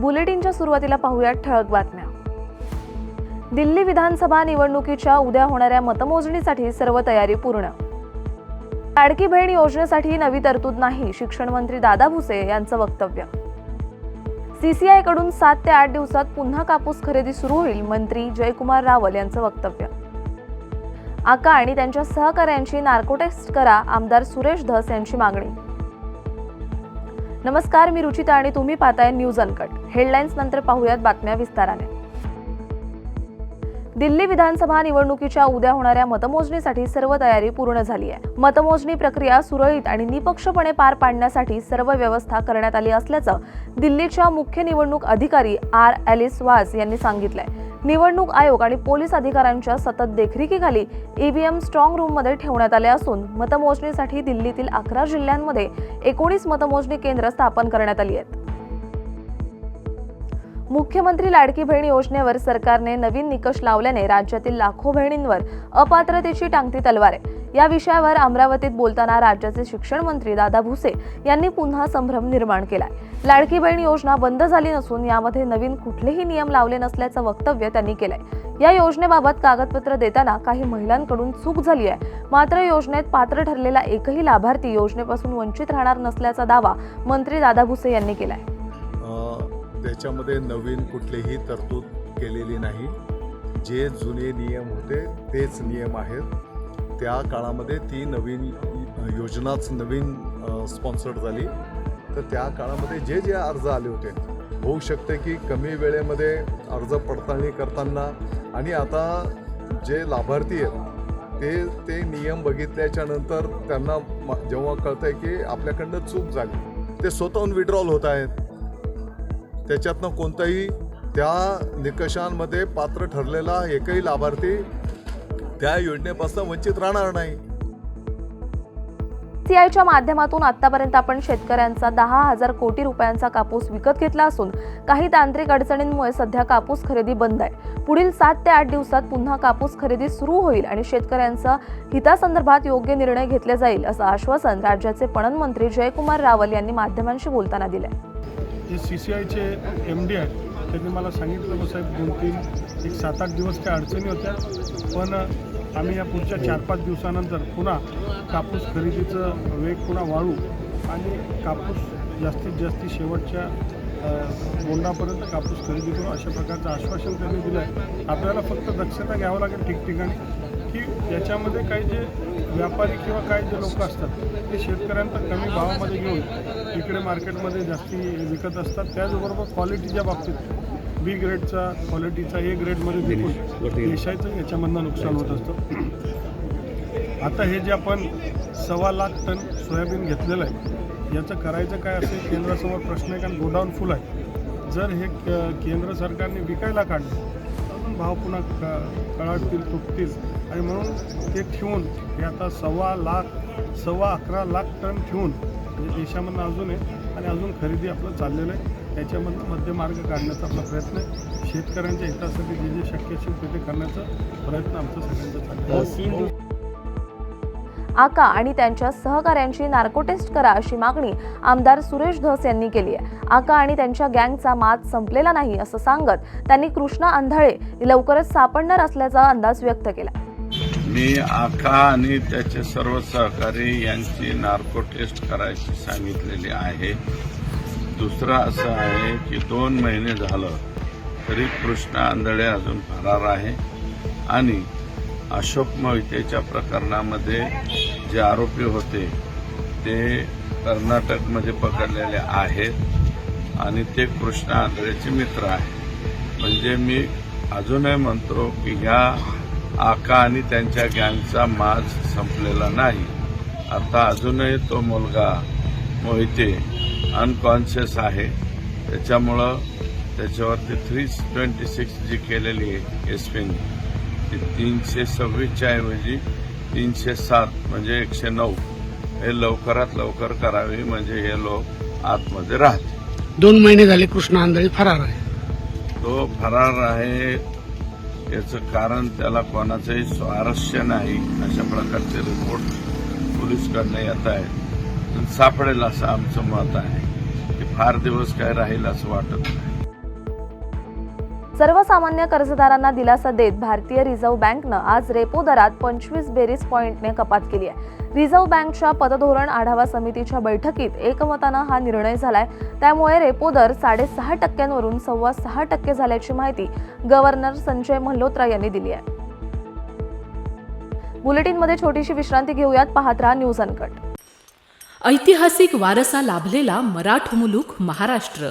बुलेटिनच्या सुरुवातीला पाहूयात ठळक बातम्या. दिल्ली विधानसभा निवडणुकीच्या उद्या होणाऱ्या मतमोजणीसाठी सर्व तयारी पूर्ण. लाडकी बहीण योजनेसाठी नवी तरतूद नाही शिक्षण मंत्री दादा भुसे यांचं वक्तव्य. सीसीआयकडून सात ते आठ दिवसात पुन्हा कापूस खरेदी सुरू होईल मंत्री जयकुमार रावल यांचं वक्तव्य. आका आणि त्यांच्या सहकाऱ्यांची नार्को टेस्ट करा आमदार सुरेश धस यांची मागणी. नमस्कार मी रुचिता आणि तुम्ही पाहताय न्यूज अनकट हेडलाईन्स नंतर पाहूयात बातम्या विस्ताराने. दिल्ली विधानसभा निवडणुकीच्या उद्या होणाऱ्या मतमोजणीसाठी सर्व तयारी पूर्ण झाली आहे. मतमोजणी प्रक्रिया सुरळीत आणि निपक्षपणे पार पाडण्यासाठी सर्व व्यवस्था करण्यात आली असल्याचं दिल्लीच्या मुख्य निवडणूक अधिकारी आर ॲलिस वास यांनी सांगितलंय. निवडणूक आयोग आणि पोलीस अधिकाऱ्यांच्या सतत देखरेखीखाली ईव्हीएम स्ट्रॉंग रूममध्ये ठेवण्यात आले असून मतमोजणीसाठी दिल्लीतील अकरा जिल्ह्यांमध्ये एकोणीस मतमोजणी केंद्र स्थापन करण्यात आली आहेत. मुख्यमंत्री लाडकी बहीण योजनेवर सरकारने नवीन निकष लावल्याने राज्यातील लाखो बहिणींवर अपात्रतेची टांगती तलवार आहे. या विषयावर अमरावतीत बोलताना राज्याचे शिक्षण मंत्री दादा भुसे यांनी पुन्हा संभ्रम निर्माण केलाय. लाडकी बहीण योजना बंद झाली नसून यामध्ये नवीन कुठलेही नियम लावले नसल्याचं वक्तव्य त्यांनी केलंय. या योजनेबाबत कागदपत्र देताना काही महिलांकडून चूक झाली आहे. मात्र योजनेत पात्र ठरलेला एकही लाभार्थी योजनेपासून वंचित राहणार नसल्याचा दावा मंत्री दादा भुसे यांनी केलाय. त्याच्यामध्ये नवीन कुठलीही तरतूद केलेली नाही. जे जुने नियम होते तेच नियम आहेत. त्या काळामध्ये ती नवीन योजनाच नवीन स्पॉन्सर्ड झाली. तर त्या काळामध्ये जे जे अर्ज आले होते होऊ शकते की कमी वेळेमध्ये अर्ज पडताळणी करताना आणि आता जे लाभार्थी आहेत ते ते नियम बघितल्याच्या नंतर त्यांना जेव्हा कळतं आहे की आपल्याकडनं चूक झाली ते स्वतःहून विड्रॉल होत आहेत. त्याच्यातनं कोणताही त्या निकषांमध्ये पात्र ठरलेला एकही लाभार्थी त्या योजनेपासून वंचित राहणार नाही. सीआयच्या माध्यमातून आतापर्यंत आपण शेतकऱ्यांचा दहा हजार कोटी रुपयांचा कापूस विकत घेतला असून काही तांत्रिक अडचणींमुळे सध्या कापूस खरेदी बंद आहे. पुढील सात ते आठ दिवसात पुन्हा कापूस खरेदी सुरू होईल आणि शेतकऱ्यांचा हितासंदर्भात योग्य निर्णय घेतले जाईल असं आश्वासन राज्याचे पणन मंत्री जयकुमार रावल यांनी माध्यमांशी बोलताना दिलंय. जे सी सी आयचे एम डी आहेत त्यांनी मला सांगितलं मग साहेब दोन तीन एक सात आठ दिवस काही अडचणी होत्या पण आम्ही या पुढच्या चार पाच दिवसानंतर पुन्हा कापूस खरेदीचं वेग पुन्हा वाढू आणि कापूस जास्तीत जास्त शेवटच्या बोंडापर्यंत कापूस खरेदी करू अशा प्रकारचं आश्वासन त्यांनी दिलं आहे आपल्याला फक्त दक्षता घ्यावं लागेल ठिकठिकाणी की याच्यामध्ये काही जे व्यापारी किंवा काही जे लोक असतात ते शेतकऱ्यांचा कमी भावामध्ये घेऊन इकडे मार्केटमध्ये जास्ती विकत असतात. त्याचबरोबर क्वालिटीच्या बाबतीत बी ग्रेडचा क्वालिटीचा ए ग्रेडमध्ये विकून देशाचं याच्यामधनं नुकसान होत असतं. आता हे जे आपण सव्वा लाख टन सोयाबीन घेतलेलं आहे याचं करायचं काय असेल? केंद्रासमोर प्रश्न आहे कारण गोडाऊन फुल आहे. जर हे क- केंद्र सरकारने विकायला काढलं तर भाव पुन्हा क कळाटतील तुटतील. आणि म्हणून ते ठेवून हे आता सव्वा लाख सव्वा अकरा लाख टन ठेवून म्हणजे देशामधनं अजून आहे आणि अजून खरेदी आपलं चाललेलं आहे. त्याच्यामधनं मध्यमार्ग काढण्याचा आपला प्रयत्न आहे. शेतकऱ्यांच्या हितासाठी जे जे शक्य असेल ते ते करण्याचा प्रयत्न आमचा सगळ्यांचा चालला आहे. हो, आका आणि त्यांच्या सहकाऱ्यांची नार्को टेस्ट करा अशी मागणी आमदार सुरेश धस यांनी केली आहे. आका आणि त्यांच्या गँगचा मात संपलेला नाही असं सांगत त्यांनी कृष्णा आंधळे लवकरच सापडणार असल्याचा अंदाज व्यक्त केला. मी आखा आणि त्याचे सर्व सहकारी यांची नार्को टेस्ट करायची सांगितलेली आहे. दुसरं असं आहे की दोन महिने झालं तरी कृष्णा आंधळे अजून फरार आहे आणि अशोक मोहितेच्या प्रकरणामध्ये जे आरोपी होते ते कर्नाटकमध्ये पकडलेले आहेत आणि ते कृष्णा आंधळेचे मित्र आहेत. म्हणजे मी अजूनही म्हणतो की ह्या आका आणि त्यांच्या गँगचा माज संपलेला नाही. आता अजूनही तो मुलगा मोहिते अनकॉन्शियस आहे. त्याच्यामुळं त्याच्यावरती थ्री ट्वेंटी सिक्स जी केलेली आहे एस पीने ती तीनशे सव्वीसच्या ऐवजी तीनशे सात म्हणजे एकशे नऊ. हे लवकरात लवकर करावी म्हणजे हे लोक आतमध्ये राहतील. दोन महिने झाले कृष्णा आंधळी फरार आहे. तो फरार आहे याचं कारण त्याला कोणाचंही स्वारस्य नाही अशा प्रकारचे रिपोर्ट पोलीसकडनं येत आहेत. पण सापडेल असं आमचं मत आहे. की फार दिवस काय राहील असं वाटत नाही. सर्वसामान्य कर्जदारांना दिलासा देत भारतीय रिझर्व्ह बँकनं आज रेपो दरात पंचवीस बेरीज पॉईंटने कपात केली आहे. रिझर्व्ह बँकच्या पतधोरण आढावा समितीच्या बैठकीत एकमतानं हा निर्णय झालाय. त्यामुळे रेपो दर साडेसहा टक्क्यांवरून सव्वा सहा टक्के झाल्याची माहिती गव्हर्नर संजय मल्होत्रा यांनी दिली आहे. बुलेटिनमध्ये छोटीशी विश्रांती घेऊयात. पाहत राहा न्यूज अनकट. ऐतिहासिक वारसा लाभलेला मराठ मुलूक महाराष्ट्र.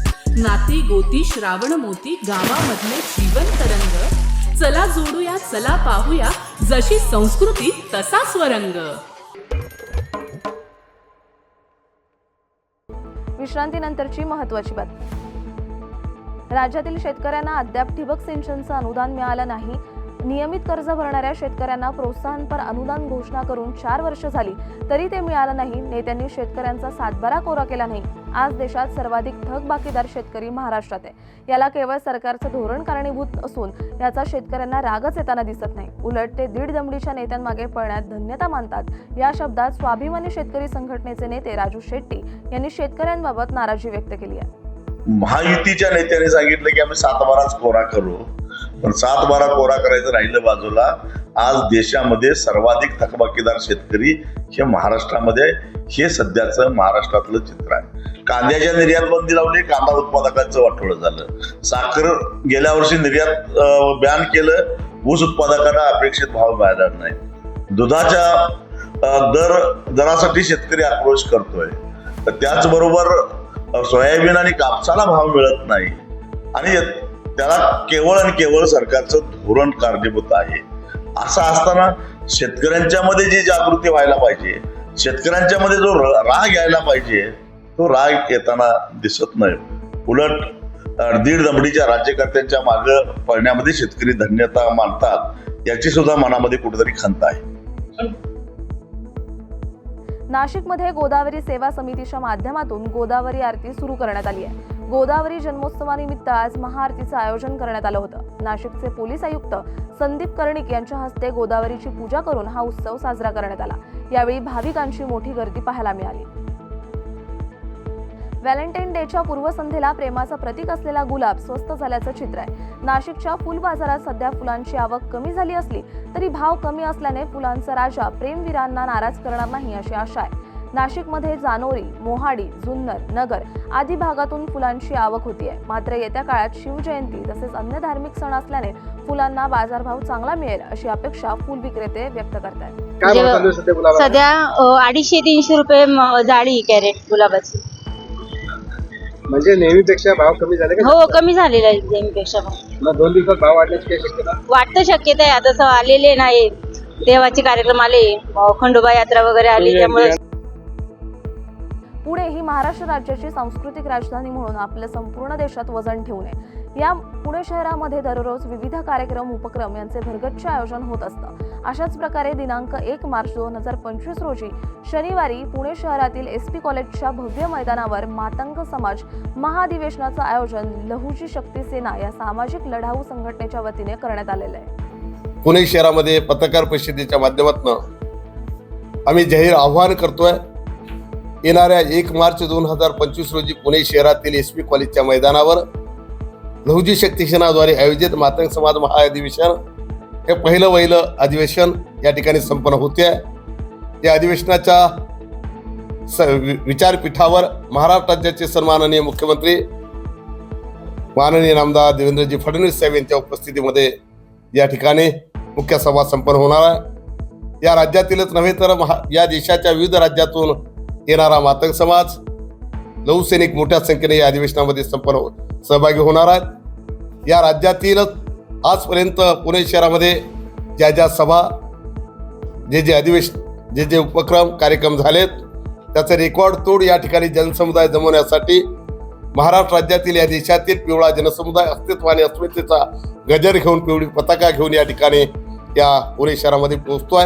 नाती गोती श्रावण मोती गावामधले जीवन तरंग. चला जोडूया चला पाहूया जशी संस्कृती तसा स्वरंग. विश्रांतीनंतरची महत्वाची बातमी. राज्यातील शेतकऱ्यांना अद्याप ठिबक सिंचनचं अनुदान मिळालं नाही. नियमित कर्ज भरणाऱ्या शेतकऱ्यांना प्रोत्साहनपर अनुदान घोषणा करून चार वर्ष झाली तरी ते मिळालं नाही. नेत्यांनी शेतकऱ्यांचा सातबारा कोरा केला नाही. आज देशात सर्वाधिक थकबाकीदार शेतकरी महाराष्ट्रात आहे. याला केवळ सरकारचं धोरण कारणीभूत असून याचा शेतकऱ्यांना रागच येताना दिसत नाही. उलट ते दीड दमडीच्या नेत्यांमागे पळण्यात धन्यता मानतात. या शब्दात स्वाभिमानी शेतकरी संघटनेचे नेते राजू शेट्टी यांनी शेतकऱ्यांबाबत नाराजी व्यक्त केली आहे. महायुतीच्या नेत्याने सांगितलं की आम्ही सातबाराच कोरा करू. पण सात बारा कोरा करायचं राहिलं बाजूला. आज देशामध्ये सर्वाधिक थकबाकीदार शेतकरी हे महाराष्ट्रामध्ये हे सध्याचं महाराष्ट्रातलं चित्र आहे. कांद्याच्या निर्यात बंदी लावली कांदा उत्पादकांचं वाटोळं झालं. साखर गेल्या वर्षी निर्यात बॅन केलं ऊस उत्पादकांना अपेक्षित भाव मिळाला नाही. दुधाच्या दर दरासाठी शेतकरी आक्रोश करतोय. तर त्याचबरोबर सोयाबीन आणि कापसाला भाव मिळत नाही. आणि त्याला केवळ आणि केवळ सरकारचं धोरण कारणीभूत आहे. असं असताना शेतकऱ्यांच्या मध्ये जी जागृती व्हायला पाहिजे शेतकऱ्यांच्या मध्ये जो राग यायला पाहिजे तो राग येताना दिसत नाही. उलट दीड दमडीच्या राज्यकर्त्यांच्या माग पळण्यामध्ये शेतकरी धन्यता मानतात याची सुद्धा मनामध्ये कुठेतरी खंत आहे. नाशिकमध्ये गोदावरी सेवा समितीच्या माध्यमातून गोदावरी आरती सुरू करण्यात आली आहे. गोदावरी जन्मोत्सवानिमित्त आज महाआरतीचं आयोजन करण्यात आलं होतं. नाशिकचे पोलीस आयुक्त संदीप कर्णिक यांच्या हस्ते गोदावरीची पूजा करून हा उत्सव साजरा करण्यात आला. यावेळी भाविकांची मोठी गर्दी पाहायला मिळाली. व्हॅलेंटाईन डेच्या पूर्वसंध्येला प्रेमाचं प्रतीक असलेला गुलाब स्वस्त झाल्याचं चित्र आहे. नाशिकच्या फुल बाजारात सध्या फुलांची आवक कमी झाली असली तरी भाव कमी असल्याने फुलांचा राजा प्रेमवीरांना नाराज करणार नाही अशी आशा आहे. नाशिकमध्ये जानोरी मोहाडी जुन्नर नगर आदी भागातून फुलांची आवक होतीये मात्र येत्या काळात शिवजयंती तसेच अन्य धार्मिक सण असल्याने फुलांना बाजारभाव चांगला मिळेल अशी अपेक्षा फुल विक्रेते व्यक्त करतात भाव सध्या अडीचशे तीनशे रुपये म- जाळी कॅरेट गुलाबाची. म्हणजे नेहमीपेक्षा भाव कमी झाले का? हो कमी झालेला आहे नेहमीपेक्षा. मग दोन दिवसात भाव वाढण्याची काही शक्यता? वाटतं शक्यता आहे. आता आलेले नाही देवाचे कार्यक्रम आले. खंडोबा यात्रा वगैरे आली त्यामुळे पुणे ही महाराष्ट्र राज्याची सांस्कृतिक राजधानी म्हणून आपल्या संपूर्ण देशात वजन ठेवू नये. या पुणे शहरामध्ये दररोज विविध कार्यक्रम उपक्रम यांचे भरगच्च आयोजन होत असतं. अशाच प्रकारे दिनांक एक मार्च दोन हजार पंचवीस रोजी शनिवारी पुणे शहरातील एस पी कॉलेजच्या भव्य मैदानावर मातंग समाज महाधिवेशनाचं आयोजन लहुजी शक्ती सेना या सामाजिक लढाऊ संघटनेच्या वतीने करण्यात आलेलं आहे. पुणे शहरामध्ये पत्रकार परिषदेच्या माध्यमातून आम्ही जाहीर आव्हान करतोय येणाऱ्या एक मार्च दोन हजार पंचवीस रोजी पुणे शहरातील एस पी कॉलेजच्या मैदानावर लहुजी शक्तिसेनाद्वारे आयोजित मातंग समाज महाअधिवेशन हे पहिलं वहिलं अधिवेशन या ठिकाणी संपन्न होते. आहे या अधिवेशनाच्या स वि- विचारपीठावर महाराष्ट्र राज्याचे सन्माननीय मुख्यमंत्री माननीय नामदार देवेंद्रजी फडणवीस साहेब यांच्या उपस्थितीमध्ये या ठिकाणी मुख्य सभा संपन्न होणार आहे. या राज्यातीलच नव्हे तर महा या देशाच्या विविध राज्यातून येणारा मातंग समाज नौसैनिक मोठ्या संख्येने या अधिवेशनामध्ये संपन्न सहभागी होणार आहेत. या राज्यातीलच आजपर्यंत पुणे शहरामध्ये ज्या ज्या सभा जे जे अधिवेशन जे जे उपक्रम कार्यक्रम झालेत त्याचे रेकॉर्ड तोड या ठिकाणी जनसमुदाय जमवण्यासाठी महाराष्ट्र राज्यातील या देशातील पिवळा जनसमुदाय अस्तित्व आणि अस्मितेचा गजर घेऊन पिवळी पताका घेऊन या ठिकाणी या पुणे शहरामध्ये पोहोचतोय.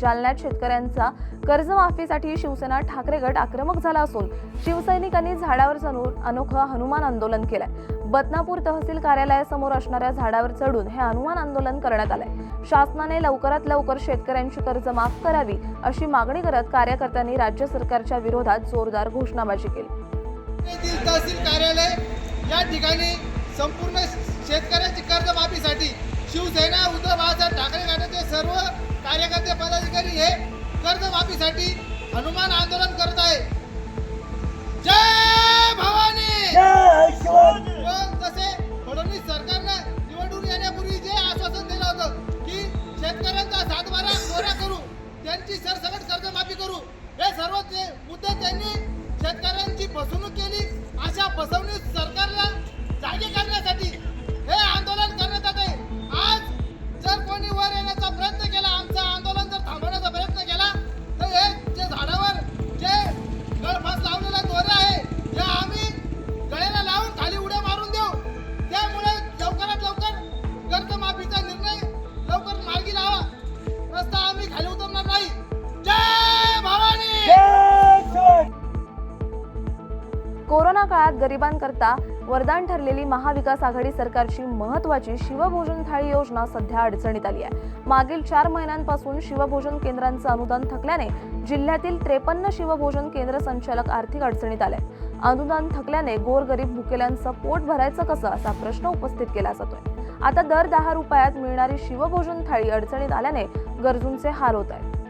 जालन्यात शेतकऱ्यांचा कर्जमाफीसाठी शिवसेना ठाकरे गट आक्रमक झाला असून शिवसैनिकांनी झाडावर चढून अनोखं हनुमान आंदोलन केलंय. बदनापूर तहसील कार्यालयासमोर असणाऱ्या झाडावर चढून हे हनुमान आंदोलन करण्यात आलंय. शासनाने लवकरात लवकर शेतकऱ्यांची कर्ज माफ करावी अशी मागणी करत कार्यकर्त्यांनी राज्य सरकारच्या विरोधात जोरदार घोषणाबाजी केली. तहसील कार्यालय या ठिकाणी संपूर्ण शेतकऱ्यांची कर्जमाफीसाठी शिवसेना उद्धव बाळासाहेब ठाकरे गटाचे सर्व कार्यकर्ते पदाधिकारी हे कर्जमाफीसाठी हनुमान आंदोलन करत आहे. जय भवानी! तसे फडणवीस सरकारनं निवडून येण्यापूर्वी जे आश्वासन दिलं होतं की शेतकऱ्यांचा सातबारा कोरा करू त्यांची सरसकट कर्जमाफी करू हे सर्व ते मुद्दे त्यांनी शेतकऱ्यांची फसवणूक केली. अशा फसवणूक सरकारला जागे करण्यासाठी हे आंदोलन गरिबांकरता वरदान ठरलेली महाविकास आघाडी सरकारची महत्वाची शिवभोजन थाळी योजना सध्या अडचणीत आली आहे. मागील चार महिन्यांपासून शिवभोजन केंद्रांचं अनुदान थकल्याने जिल्ह्यातील त्रेपन्न शिवभोजन केंद्र संचालक आर्थिक अडचणीत आले अनुदान थकल्याने गोरगरीब भुकेल्यांचं पोट भरायचं कसं असा प्रश्न उपस्थित केला जातोय. आता दर दहा रुपयात मिळणारी शिवभोजन थाळी अडचणीत आल्याने गरजूंचे हाल होत आहेत.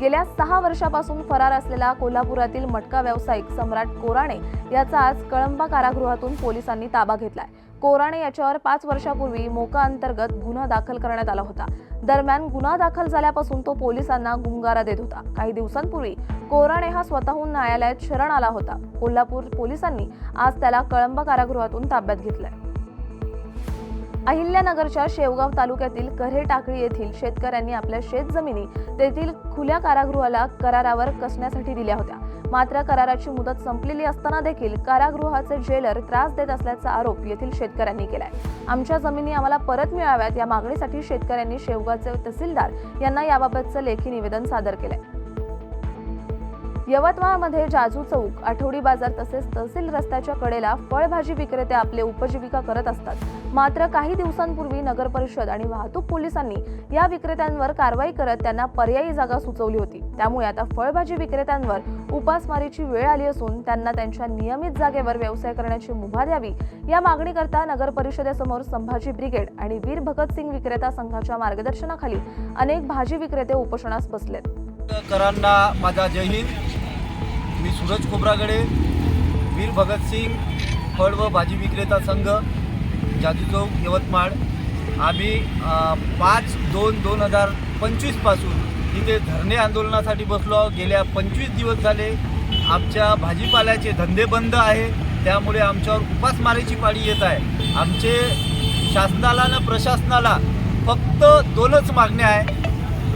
गेल्या सहा वर्षापासून फरार असलेला कोल्हापुरातील मटका व्यावसायिक सम्राट कोराणे याचा आज कळंबा कारागृहातून पोलिसांनी ताबा घेतलाय. कोराणे याच्यावर पाच वर्षापूर्वी मोका अंतर्गत गुन्हा दाखल करण्यात आला होता. दरम्यान गुन्हा दाखल झाल्यापासून तो पोलिसांना गुंगारा देत होता. काही दिवसांपूर्वी कोराणे हा स्वतःहून न्यायालयात शरण आला होता. कोल्हापूर पोलिसांनी आज त्याला कळंबा कारागृहातून ताब्यात घेतलाय. अहिल्यानगरच्या शेवगाव तालुक्यातील कऱ्हे टाकळी येथील शेतकऱ्यांनी आपल्या शेतजमिनी तेथील खुल्या कारागृहाला करारावर कसण्यासाठी दिल्या होत्या. मात्र कराराची मुदत संपलेली असताना देखील कारागृहाचे जेलर त्रास देत असल्याचा आरोप येथील शेतकऱ्यांनी केलाय. आमच्या जमिनी आम्हाला परत मिळाव्यात या मागणीसाठी शेतकऱ्यांनी शेवगावचे तहसीलदार यांना याबाबतचं लेखी निवेदन सादर केलंय. यवतमाळमध्ये जाजू चौक आठवडी बाजार तसेच तहसील रस्त्याच्या कडेला फळभाजी विक्रेते आपले उपजीविका करत असतात. मात्र काही दिवसांपूर्वी नगर परिषद आणि वाहतूक पोलिसांनी या विक्रेत्यांवर कारवाई करत त्यांना पर्यायी जागा सुचवली होती. त्यामुळे आता फळभाजी विक्रेत्यांवर उपासमारीची वेळ आली असून त्यांना त्यांच्या नियमित जागेवर व्यवसाय करण्याची मुभा द्यावी या मागणीकरता नगर परिषदेसमोर संभाजी ब्रिगेड आणि वीर भगतसिंग विक्रेता संघाच्या मार्गदर्शनाखाली अनेक भाजी विक्रेते उपोषणास बसलेत. करांना माझा जय हिंद. मी सूरज खोब्रागडे वीर भगतसिंग फळ व भाजी विक्रेता संघ जाजू चौक यवतमाळ. आम्ही पाच दोन दोन हजार पंचवीसपासून इथे धरणे आंदोलनासाठी बसलो आहोत. गेल्या पंचवीस दिवस झाले आमच्या भाजीपाल्याचे धंदे बंद आहे. त्यामुळे आमच्यावर उपासमारीची पाळी येत आहे. आमचे शासनाला न प्रशासनाला फक्त दोनच मागण्या आहे.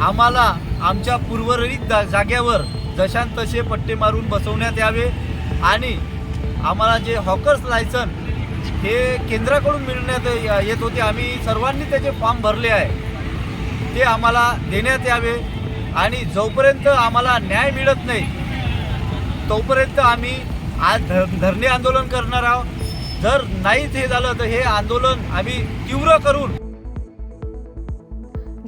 आम्हाला आमच्या पूर्वरित जा जाग्यावर जशान तसे पट्टे मारून बसवण्यात यावे आणि आम्हाला जे हॉकर्स लायसन हे केंद्राकडून मिळण्यात येत होते आम्ही सर्वांनी त्याचे फॉर्म भरले आहे. ते आम्हाला देण्यात यावे आणि जोपर्यंत आम्हाला न्याय मिळत नाही तोपर्यंत आम्ही आज धर धरणे आंदोलन करणार आहोत. जर नाहीच हे झालं तर हे आंदोलन आम्ही तीव्र करून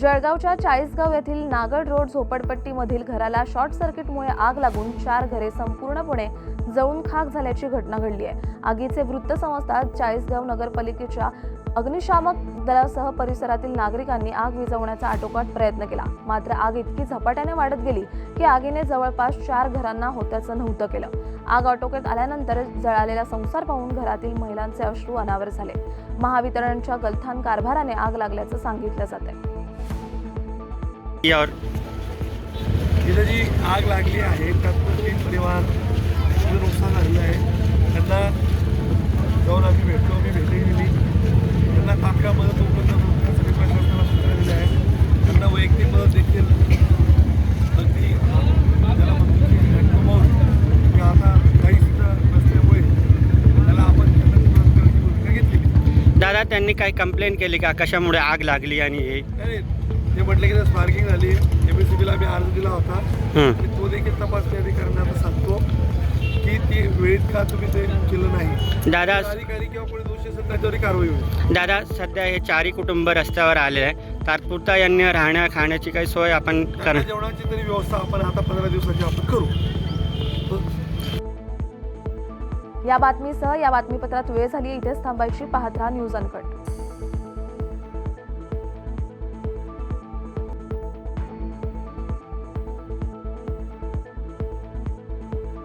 जळगावच्या चाळीसगाव येथील नागड रोड झोपडपट्टीमधील घराला शॉर्ट सर्किटमुळे आग लागून चार घरे संपूर्णपणे जळून खाक झाल्याची घटना घडली आहे. आगीचे वृत्त समजताच चाळीसगाव नगरपालिकेच्या अग्निशामक दलासह परिसरातील नागरिकांनी आग विझवण्याचा आटोकाट प्रयत्न केला. मात्र आग इतकी झपाट्याने वाढत गेली की आगीने जवळपास चार घरांना होत्याचं नव्हतं केलं. आग आटोक्यात आल्यानंतर जळालेला संसार पाहून घरातील महिलांचे अश्रू अनावर झाले. महावितरणच्या गलथान कारभाराने आग लागल्याचं सांगितलं जात आहे तिथं जी आग लागली आहे त्यात तीन परिवार नुकसान झालेलं आहे. त्यांना जाऊन आम्ही भेटलो मी भेटही दिली. त्यांना तात्काळ मदत उपलब्ध देण्यासाठी प्रशासनाला सूचना दिल्या आहेत. त्यांना वैयक्तिक मदत देखील अगदी त्याला रक्कमावून की आता काही नसल्यामुळे त्याला आपण त्यांना दादा त्यांनी काही कंप्लेंट केली का? कशामुळे आग लागली आणि हे? ते म्हटलं की स्पार्किंग झाली एम एस सी बीला आम्ही अर्ज दिला होता. हं. आणि तो देखील तपासणी अधिकाऱ्यांना आता सांगतो की ती वेळेत का तुम्ही ते केलं नाही. दादा अधिकारी किंवा कोणी दोषी असेल त्याच्यावर कारवाई होईल. दादा सध्या हे चारही कुटुंब रस्त्यावर आलेले आहे तात्पुरता यांनी राहण्या खाण्याची काही सोय आपण कर जेवणाची तरी व्यवस्था आपण आता पंधरा दिवसाची आपण करू. या बातमीसह या बातमीपत्रात वेळ झाली. इथेच थांबायची पाहत राहा न्यूज अनकट.